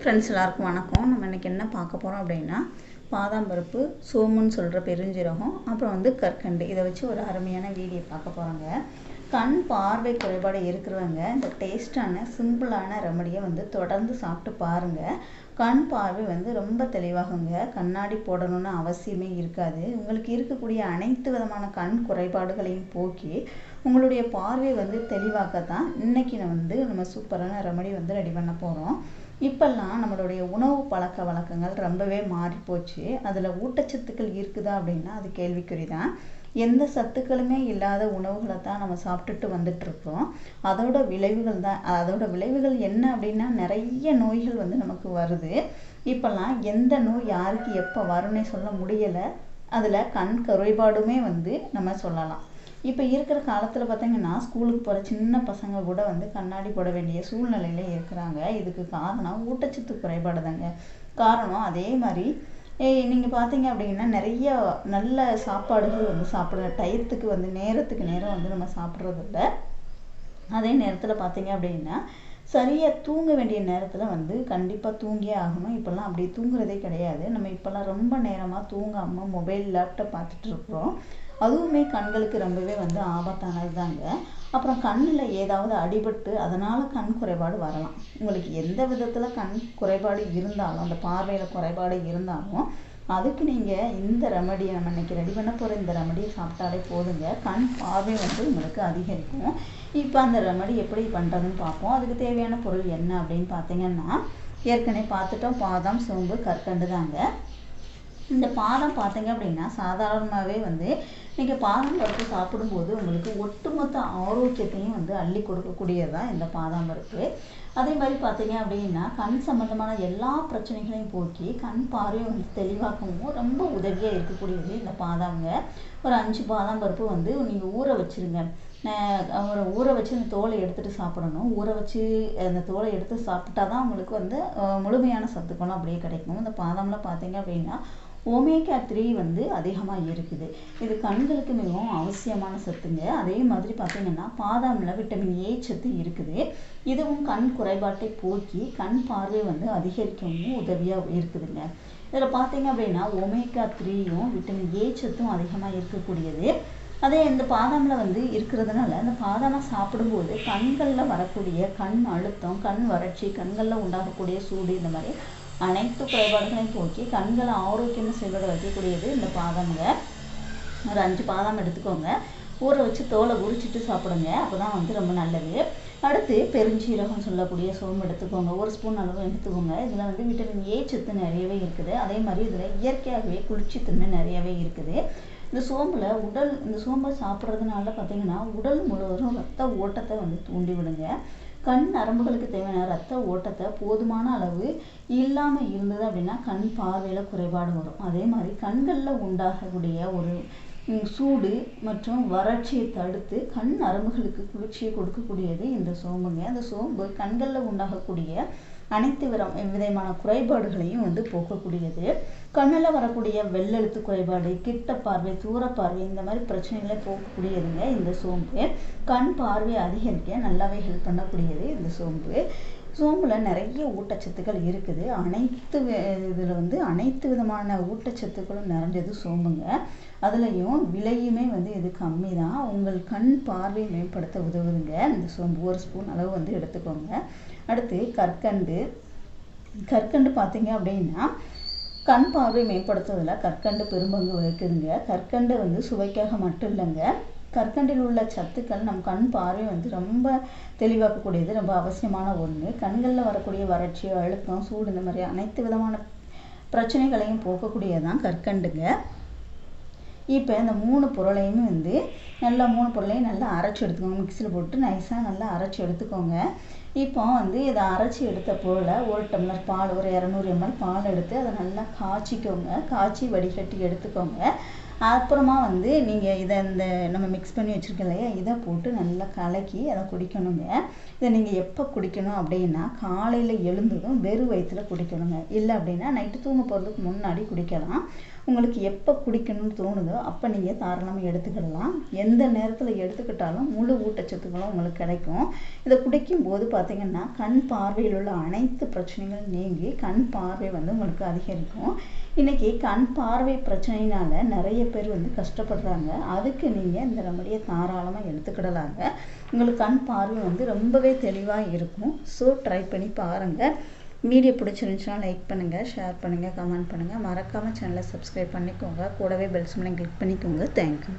Friends எல்லாருக்கும் வணக்கம். நம்ம இன்றைக்கி என்ன பார்க்க போகிறோம் அப்படின்னா பாதாம் பருப்பு சோமுன்னு சொல்கிற பெருஞ்சீரகம் அப்புறம் வந்து கற்கண்டு. இதை வச்சு ஒரு அருமையான வீடியோ பார்க்க போகிறோங்க கண் பார்வை குறைபாடு இருக்கிறவங்க இந்த டேஸ்டான சிம்பிளான ரெமடியை வந்து தொடர்ந்து சாப்பிட்டு பாருங்கள் கண் பார்வை வந்து ரொம்ப தெளிவாகுங்க. கண்ணாடி போடணும்னு அவசியமே இருக்காது. உங்களுக்கு இருக்கக்கூடிய அனைத்து விதமான கண் குறைபாடுகளையும் போக்கி உங்களுடைய பார்வை வந்து தெளிவாக்கத்தான் இன்னைக்கு நான் வந்து நம்ம சூப்பரான ரெமடி வந்து ரெடி பண்ண போகிறோம் இப்பெல்லாம் நம்மளுடைய உணவு பழக்க வழக்கங்கள் ரொம்பவே மாறி போச்சு. அதில் ஊட்டச்சத்துக்கள் இருக்குதா அப்படின்னா அது கேள்விக்குறி தான் எந்த சத்துக்களுமே இல்லாத உணவுகளை தான் நம்ம சாப்பிட்டுட்டு வந்துட்டு இருக்கோம் அதோட விளைவுகள் தான் அதோட விளைவுகள் என்ன அப்படின்னா நிறைய நோய்கள் வந்து நமக்கு வருது. இப்போல்லாம் எந்த நோய் யாருக்கு எப்போ வரும்னே சொல்ல முடியலை. அதில் கண் குறைபாடுமே வந்து நம்ம சொல்லலாம். இப்போ இருக்கிற காலத்தில் பார்த்தீங்கன்னா ஸ்கூலுக்கு போகிற சின்ன பசங்க கூட வந்து கண்ணாடி போட வேண்டிய சூழ்நிலையில இருக்கிறாங்க. இதுக்கு காரணம் ஊட்டச்சத்து குறைபாடு தாங்க காரணம் அதே மாதிரி நீங்கள் பார்த்தீங்க அப்படின்னா நிறைய நல்ல சாப்பாடுகள் வந்து சாப்பிட்ற டயத்துக்கு வந்து நேரத்துக்கு நேரம் வந்து நம்ம சாப்பிட்றதில்ல அதே நேரத்தில் பார்த்தீங்க அப்படின்னா சரியாக தூங்க வேண்டிய நேரத்தில் வந்து கண்டிப்பாக தூங்கியே ஆகணும். இப்போல்லாம் அப்படி தூங்குறதே கிடையாது. நம்ம இப்போல்லாம் ரொம்ப நேரமாக தூங்காமல் மொபைல் லேப்டாப் பார்த்துட்டு இருக்கிறோம். அதுவுமே கண்களுக்கு ரொம்பவே வந்து ஆபத்தானது தாங்க அப்புறம் கண்ணில் ஏதாவது அடிபட்டு அதனால் கண் குறைபாடு வரலாம். உங்களுக்கு எந்த விதத்தில் கண் குறைபாடு இருந்தாலும் அந்த பார்வையில் குறைபாடு இருந்தாலும் அதுக்கு நீங்கள் இந்த ரெமடியை நம்ம இன்றைக்கி ரெடி பண்ண போகிற இந்த ரெமடியை சாப்பிட்டாலே போதுங்க. கண் பார்வை வந்து உங்களுக்கு அதிகரிக்கும். இப்போ அந்த ரெமடி எப்படி பண்ணுறதுன்னு பார்ப்போம். அதுக்கு தேவையான பொருள் என்ன அப்படின்னு பார்த்தீங்கன்னா ஏற்கனவே பார்த்துட்டோம். பாதாம் சோம்பு கற்கண்டு தாங்க. இந்த பாதம் பார்த்தீங்க அப்படின்னா சாதாரணமாகவே வந்து நீங்கள் பாதாம் பருப்பு சாப்பிடும்போது உங்களுக்கு ஒட்டுமொத்த ஆரோக்கியத்தையும் வந்து அள்ளி கொடுக்கக்கூடியது தான் இந்த பாதாம் பருப்பு. அதே மாதிரி பார்த்தீங்க அப்படின்னா கண் சம்மந்தமான எல்லா பிரச்சனைகளையும் போக்கி கண் பார்வையை வந்து தெளிவாக்கவும் ரொம்ப உதவியாக இருக்கக்கூடியது இந்த பாதாம்ங்க. ஒரு அஞ்சு பாதாம் பருப்பு வந்து நீங்கள் ஊற வச்சுருங்க. ஒரு ஊற வச்சு அந்த தோலை எடுத்துகிட்டு சாப்பிடணும். ஊற வச்சு அந்த தோலை எடுத்து சாப்பிட்டா தான் உங்களுக்கு வந்து முழுமையான சத்துக்களும் அப்படியே கிடைக்கும். இந்த பாதாமில் பார்த்தீங்க அப்படின்னா ஒமேகா த்ரீ வந்து அதிகமாக இருக்குது. இது கண்களுக்கு மிகவும் அவசியமான சத்துங்க. அதே மாதிரி பார்த்தீங்கன்னா பாதாமில் விட்டமின் ஏ சத்து இருக்குது. இதுவும் கண் குறைபாட்டை போக்கி கண் பார்வை வந்து அதிகரிக்கவும் உதவியாக இருக்குதுங்க. இதில் பார்த்தீங்க அப்படின்னா ஒமேகா த்ரீயும் விட்டமின் ஏ சத்தும் அதிகமாக இருக்கக்கூடியது. அதே இந்த பாதாமில் வந்து இருக்கிறதுனால அந்த பாதாமை சாப்பிடும்போது கண்களில் வரக்கூடிய கண் அழுத்தம் கண் வறட்சி கண்களில் உண்டாகக்கூடிய சூடு இந்த மாதிரி அனைத்து குறைபாடுகளையும் போக்கி கண்களை ஆரோக்கியமாக செயல்பட வைக்கக்கூடியது இந்த பாதாம்ங்க. ஒரு அஞ்சு பாதாம் எடுத்துக்கோங்க. ஊற வச்சு தோலை உரிச்சிட்டு சாப்பிடுங்க. அப்போ தான் வந்து ரொம்ப நல்லது. அடுத்து பெருஞ்சீரகம் சொல்லக்கூடிய சோம்பு எடுத்துக்கோங்க. ஒரு ஸ்பூன் அளவு எடுத்துக்கோங்க. இதில் வந்து விட்டமின் ஏ சத்து நிறையவே இருக்குது. அதே மாதிரி இதில் இயற்கையாகவே குளிர்ச்சித்தன்மை நிறையவே இருக்குது. இந்த சோம்பில் உடல் இந்த சோம்பை சாப்பிட்றதுனால பார்த்தீங்கன்னா உடல் முழுவதும் ரத்த ஓட்டத்தை வந்து தூண்டி விடுங்க கண் நரம்புகளுக்கு தேவையான ரத்த ஓட்டத்தை போதுமான அளவு இல்லாமல் இருந்தது அப்படின்னா கண் பார்வையில் குறைபாடு வரும். அதே மாதிரி கண்களில் உண்டாகக்கூடிய ஒரு சூடு மற்றும் வறட்சியை தடுத்து கண் நரம்புகளுக்கு குளிர்ச்சியை கொடுக்கக்கூடியது இந்த சோம்புங்க. அந்த சோம்பு கண்களில் உண்டாகக்கூடிய அனைத்து விதம் விதமான குறைபாடுகளையும் வந்து போக்கக்கூடியது. கண்ணில் வரக்கூடிய வெள்ளெழுத்து குறைபாடு கிட்ட பார்வை தூர பார்வை இந்த மாதிரி பிரச்சனைகளை போக்கக்கூடியதுங்க இந்த சோம்பு. கண் பார்வை அதிகரிக்க நல்லாவே ஹெல்ப் பண்ணக்கூடியது இந்த சோம்பு. சோம்பில் நிறைய ஊட்டச்சத்துக்கள் இருக்குது. அனைத்து இதில் வந்து அனைத்து விதமான ஊட்டச்சத்துக்களும் நிறைஞ்சது சோம்புங்க. அதுலேயும் விலையுமே வந்து இது கம்மி தான் உங்கள் கண் பார்வை மேம்படுத்த உதவுதுங்க. இந்த சோம்பு ஒரு ஸ்பூன் அளவு வந்து எடுத்துக்கோங்க. அடுத்து கற்கண்டு. கற்கண்டு பார்த்தீங்க அப்படின்னா கண் பார்வை மேம்படுத்துவதில் கற்கண்டு பெரும்பங்கு வகிக்குதுங்க. கற்கண்டு வந்து சுவைக்காக மட்டும் இல்லைங்க. கற்கண்டில் உள்ள சத்துக்கள் நம் கண் பார்வை வந்து ரொம்ப தெளிவாக்கக்கூடியது ரொம்ப அவசியமான ஒன்று கண்களில் வரக்கூடிய வறட்சி அழுத்தம் சூடு இந்த மாதிரி அனைத்து விதமான பிரச்சனைகளையும் போக்கக்கூடியதான் கற்கண்டுங்க. இப்போ இந்த மூணு பொருளையுமே வந்து நல்லா மூணு பொருளையும் நல்லா அரைச்சி எடுத்துக்கோங்க. மிக்சியில் போட்டு நைஸாக நல்லா அரைச்சி எடுத்துக்கோங்க. இப்போ வந்து இதை அரைச்சி எடுத்த போல் ஒரு டம்ளர் பால் ஒரு இரநூறு எம்எல் பால் எடுத்து அதை நல்லா காய்ச்சிக்கோங்க. காய்ச்சி வடிகட்டி எடுத்துக்கோங்க. அப்புறமா வந்து நீங்கள் இதை இந்த நம்ம மிக்ஸ் பண்ணி வச்சுருக்கோம் இல்லையா? இதை போட்டு நல்லா கலக்கி அதை குடிக்கணுங்க. இதை நீங்கள் எப்போ குடிக்கணும் அப்படின்னா காலையில் எழுந்ததும் வெறும் வயிற்றில் குடிக்கணுங்க. இல்லை அப்படின்னா நைட்டு தூங்க போகிறதுக்கு முன்னாடி குடிக்கலாம். உங்களுக்கு எப்போ குடிக்கணும்னு தோணுதோ அப்போ நீங்கள் தாராளமாக எடுத்துக்கிடலாம். எந்த நேரத்தில் எடுத்துக்கிட்டாலும் முழு ஊட்டச்சத்துக்களும் உங்களுக்கு கிடைக்கும். இதை குடிக்கும்போது பார்த்திங்கன்னா பார்த்தீங்கன்னா கண் பார்வையில் உள்ள அனைத்து பிரச்சனைகளும் நீங்கி கண் பார்வை வந்து உங்களுக்கு அதிகரிக்கும். இன்றைக்கி கண் பார்வை பிரச்சனையினால் நிறைய பேர் வந்து கஷ்டப்படுறாங்க. அதுக்கு நீங்கள் இந்த ரெமடியை தாராளமாக எடுத்துக்கிடலாங்க. உங்களுக்கு கண் பார்வை வந்து ரொம்பவே தெளிவாக இருக்கும். ஸோ ட்ரை பண்ணி பாருங்கள் வீடியோ பிடிச்சிருந்துச்சுன்னா லைக் பண்ணுங்கள் ஷேர் பண்ணுங்கள் கமெண்ட் பண்ணுங்கள் மறக்காமல் சேனலை சப்ஸ்கிரைப் பண்ணிக்கோங்க. கூடவே பெல் சிம்லையும் கிளிக் பண்ணிக்கோங்க. Thank you